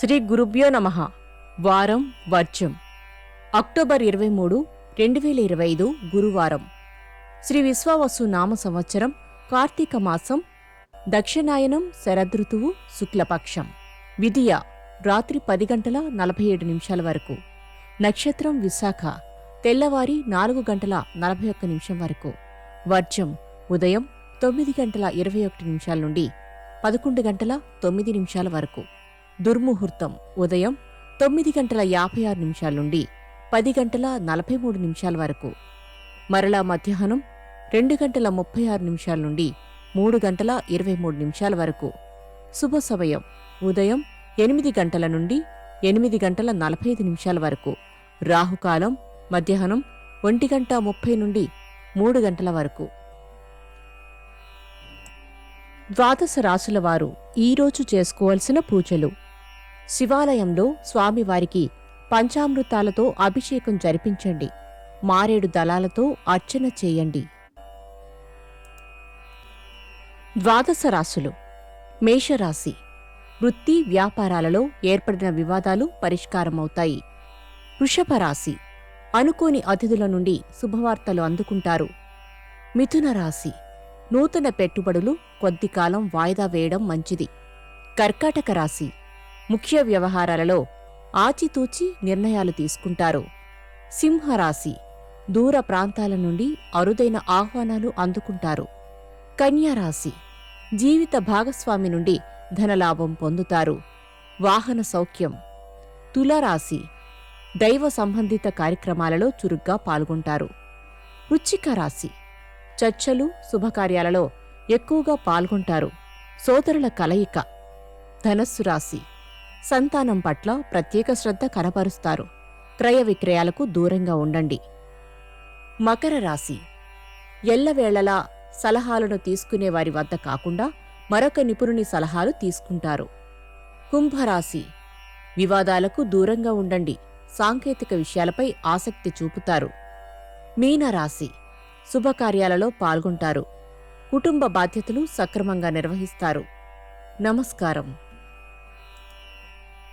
శ్రీ గురుభ్యో నమ. వారం వర్జం అక్టోబర్ ఇరవై మూడు రెండు వేల ఇరవై ఐదు గురువారం. శ్రీ విశ్వావసు నామ సంవత్సరం కార్తీక మాసం దక్షిణాయనం శరదృతువు శుక్లపక్షం. విధియ రాత్రి పది గంటల నలభై ఏడు నిమిషాల వరకు. నక్షత్రం విశాఖ తెల్లవారి నాలుగు గంటల నలభై ఒక్క నిమిషం వరకు. వర్జం ఉదయం తొమ్మిది గంటల ఇరవై ఒకటి నిమిషాల నుండి పదకొండు గంటల తొమ్మిది నిమిషాల వరకు. దుర్ముహూర్తం. ఉదయం తొమ్మిది గంటల యాభై ఆరు నిమిషాల నుండి పది గంటల నలభై మూడు నిమిషాల వరకు. మరలా మధ్యాహ్నం రెండు గంటల ముప్పై ఆరు నిమిషాల నుండి మూడు గంటల ఇరవై మూడు నిమిషాల వరకు. శుభ సమయం. ఉదయం ఎనిమిది గంటల నుండి ఎనిమిది గంటల నలభై ఐదు నిమిషాల వరకు. రాహుకాలం మధ్యాహ్నం ఒంటి గంట ముప్పై నుండి మూడు గంటల వరకు. ద్వాదశ రాసుల వారు ఈరోజు చేసుకోవాల్సిన పూజలు. శివాలయంలో స్వామివారికి పంచామృతాలతో అభిషేకం జరిపించండి. మారేడు దళాలతో అర్చన చేయండి. ద్వాదశ రాశులు. మేషరాశి. వృత్తి వ్యాపారాలలో ఏర్పడిన వివాదాలు పరిష్కారమవుతాయి. వృషభ రాశి. అనుకోని అతిథుల నుండి శుభవార్తలు అందుకుంటారు. మిథున రాశి. నూతన పెట్టుబడులు కొద్దికాలం వాయిదా వేయడం మంచిది. కర్కాటక రాశి. ముఖ్య వ్యవహారాలలో ఆచితూచి నిర్ణయాలు తీసుకుంటారు. సింహరాశి దూర ప్రాంతాల నుండి అరుదైన ఆహ్వానాలు అందుకుంటారు. కన్యారాశి జీవిత భాగస్వామి నుండి ధనలాభం పొందుతారు. వాహన సౌఖ్యం తులారాశి దైవ సంబంధిత కార్యక్రమాలలో చురుగ్గా పాల్గొంటారు. వృచ్చిక రాశి చర్చలు శుభకార్యాలలో ఎక్కువగా పాల్గొంటారు. సోదరుల కలయిక ధనస్సు రాశి సంతానం పట్ల ప్రత్యేక శ్రద్ధ కనపరుస్తారు క్రయ విక్రయాలకు దూరంగా ఉండండి. మకర రాశి. ఎల్లవేళలా సలహాలను తీసుకునే వారి వద్ద కాకుండా మరొక నిపుణుని సలహాలు తీసుకుంటారు. కుంభరాశి. వివాదాలకు దూరంగా ఉండండి. సాంకేతిక విషయాలపై ఆసక్తి చూపుతారు. మీనరాశి. శుభకార్యాలలో పాల్గొంటారు. కుటుంబ బాధ్యతలు సక్రమంగా నిర్వహిస్తారు. నమస్కారం.